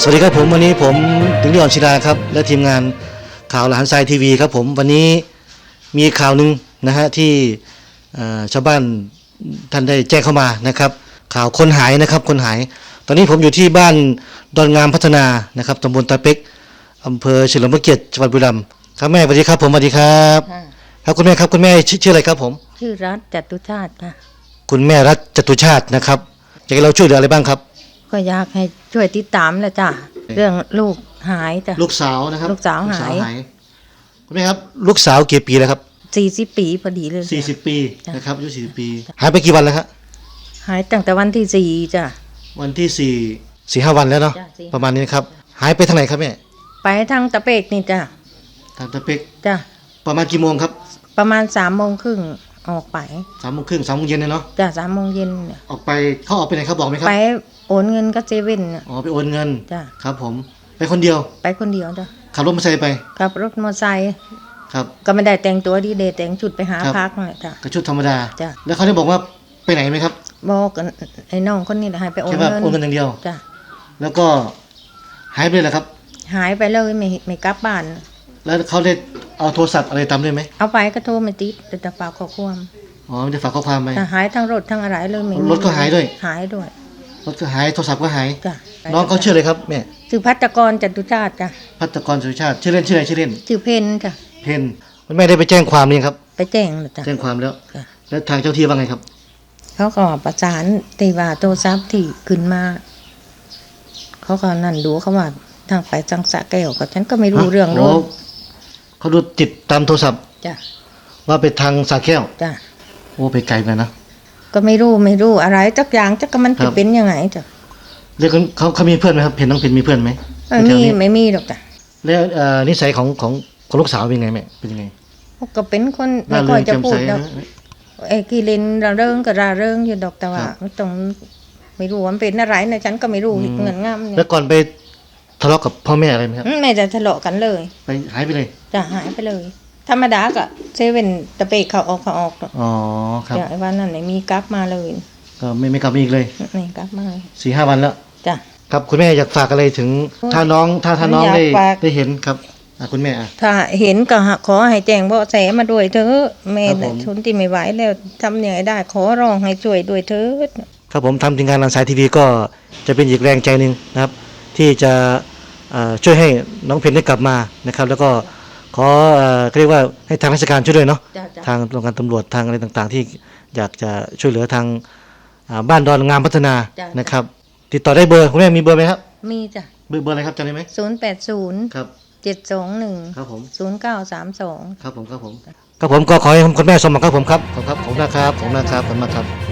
สวัสดีครับผมวันนี้ผมถึงดิออนชิลาครับ และทีมงานข่าวหลานทรายทีวีครับผมวันนี้มีข่าวหนึ่งนะฮะที่เอ่อชาวบ้านท่านได้แจ้งเข้ามานะครับ ข่าวคนหายนะครับคนหาย ตอนนี้ผมอยู่ที่บ้านดอนงามพัฒนานะครับตำบลตาเป็กอำเภอเฉลิมพระเกียรติจังหวัดบุรีรัมย์ครับแม่สวัสดีครับผมสวัสดีครับค่ะครับคุณแม่ครับคุณแม่ชื่อชื่ออะไรครับผม ชื่อรัฐจตุชาติค่ะคุณแม่รัตจตุชาตินะครับอยากให้เราช่วยเหลืออะไรบ้างครับ ก็อยากให้ช่วยติดตามแหละจ้ะเรื่องลูกหายจ้ะ ลูกสาวนะครับลูกสาวหาย คุณแม่ครับ ลูกสาวกี่ปีแล้วครับสี่สิบปีพอดีเลยสี่สิบปีจ้ะนะครับอายุสี่สิบปี หายไปกี่วันแล้วครับหายตั้งแต่วันที่สี่จ้ะวันที่สี่สี่ห้าวันแล้วเนาะจ้ะสี่ประมาณนี้นะครับ หายไปทางไหนครับแม่ไปทางตะเปกนี่จ้ะทางตะเป็กจ้ะประมาณกี่โมงครับ ประมาณสามโมงครึ่งออกไปสามโมงครึ่งสามโมงเย็นเลยเนาะจ้ะสามโมงเย็นเนี่ยออกไปเขาออกไปไหนครับบอกไหมครับไป โอนเงินก็เซเว่นน่ะ อ๋อไปโอนเงินจ้ะ ครับผมไปคนเดียว ไปคนเดียวจ้ะขับรถมอเตอร์ไซค์ไปขับรถมอเตอร์ไซค์ครับ ก็ไม่ได้แต่งตัวดีเดย์แต่งชุดไปหาครับ พักนั่นแหละจ้ะกระชุดธรรมดา จ้ะ แล้วเขาได้บอกว่าไปไหนไหมครับบอกกันไอ้น้องคนนี้น่ะให้ไปโอนแค่ว่าเงินโอนเงินอย่างเดียว จ้ะแล้วก็หายไปเลยเหรอครับ หายไปเลยไม่ไม่กลับบ้าน แล้วเขาได้เอาโทรศัพท์อะไรตามด้วยไหมเอาไปก็โทรไม่ติดแต่จะฝากขอความอ๋อไม่ได้ฝากข้อความไป แต่หายทั้งรถทั้งอะไรเลยไม่มีรถก็หายด้วย หายด้วย รถก็หายโทรศัพท์ก็หาย จ้ะน้องเขาชื่ออะไรครับแม่ชื่อพัฒกรจตุชาติจ้ะพัฒกรสุชาติชื่อเล่นชื่ออะไรชื่อเล่น ชื่อเพนจ้ะเพนคุณแม่ได้ไปแจ้งความหรือยังครับ ไปแจ้งเลยจ้ะ แจ้งความแล้วจ้ะแล้วทางเจ้าที่ว่าไงครับ เขาก็ประสานตีว่าโทรศัพท์ที่ขึ้นมา เขาก็นั่นดูเขาว่าทางไปจังสะแก้วก็ฉันก็ไม่รู้เรื่องรถโเขาดูติดตามโทรศัพท์จ้ะว่าไปทางสาแก้ว จ้ะโอ้ไปไกลเหมือนกันนะ ก็ไม่รู้ไม่รู้อะไรจักอย่างจักก็มันครัจะบเป็นยังไงจ้ะแล้วเขาเขาเขามีเพื่อนไหมครับเพนน้องเพนมีเพื่อนไหมไม่แถวมีนี้ไม่มีหรอกจ้ะแล้วเอ่อนิสัยของของของลูกสาวเป็นไงแม่เป็นยังไงก็เป็นคนไม่ร่าค่เริอยงจะแจ่มพูใสดดอกนะไอ้กีเลนระเริงก็ระเริงอยู่ดอกแต่ว่าครับมันต้องไม่รู้ว่ามันเป็นอะไรนะฉันก็ไม่รู้อืมเงินงามแล้เนี่วยก่อนไปทะเลาะกับพ่อแม่อะไรไหมครับอืมไม่จะทะเลาะกันเลย ไปหายไปเลยจะหายไปเลย ธรรมดาก็เซเว่นตะเปกเขาออกเขาออกอ๋อครับอย่างไอ้วันนั้นไม่มีกลับมาเลยก็ไม่ไม่กลับมาอีกเลยไม่กลับมาเลยสี่ห้าวันแล้วจ้ะครับคุณแม่อยากฝากอะไรถึงโอ้ยถ้าน้องถ้าถ้าน้องอยากได้ฝากได้เห็นครับอะคุณแม่อะถ้าเห็นก็ขอให้แจ้งเบาะแสมาด้วยเถอะแม่ครับผมทุนที่ไม่ไหวแล้วทำยังไงได้ขอร้องให้ช่วยด้วยเถอะครับผมทำทีมงานลันสายทีวีก็จะเป็นอีกแรงใจหนึ่งนะครับ ที่จะเอ่อช่วยให้น้องเพนได้กลับมานะครับ แล้วก็ ขอเอ่อเรียกว่าให้ทางราชการช่วยด้วยเนาะจ้ะจ้ะ ทางโรงการตำรวจทางอะไรต่างๆ ที่อยากจะช่วยเหลือทางอ่าบ้านดอนงามพัฒนาจ้ะ นะครับ ติดต่อได้เบอร์คุณแม่มีเบอร์ไหมครับมีจ้ะเบอร์เบอร์อะไรครับจำได้ไหมศูนย์แปดศูนย์ครับเจ็ดสองหนึ่งครับผม ศูนย์เก้าสามสอง ครับผมครับผมครับผมก็ขอให้คุณแม่สมหวังครับผมครับขอบคุณครับขอบคุณนะครับขอบคุณนะครับขอบคุณมากครับ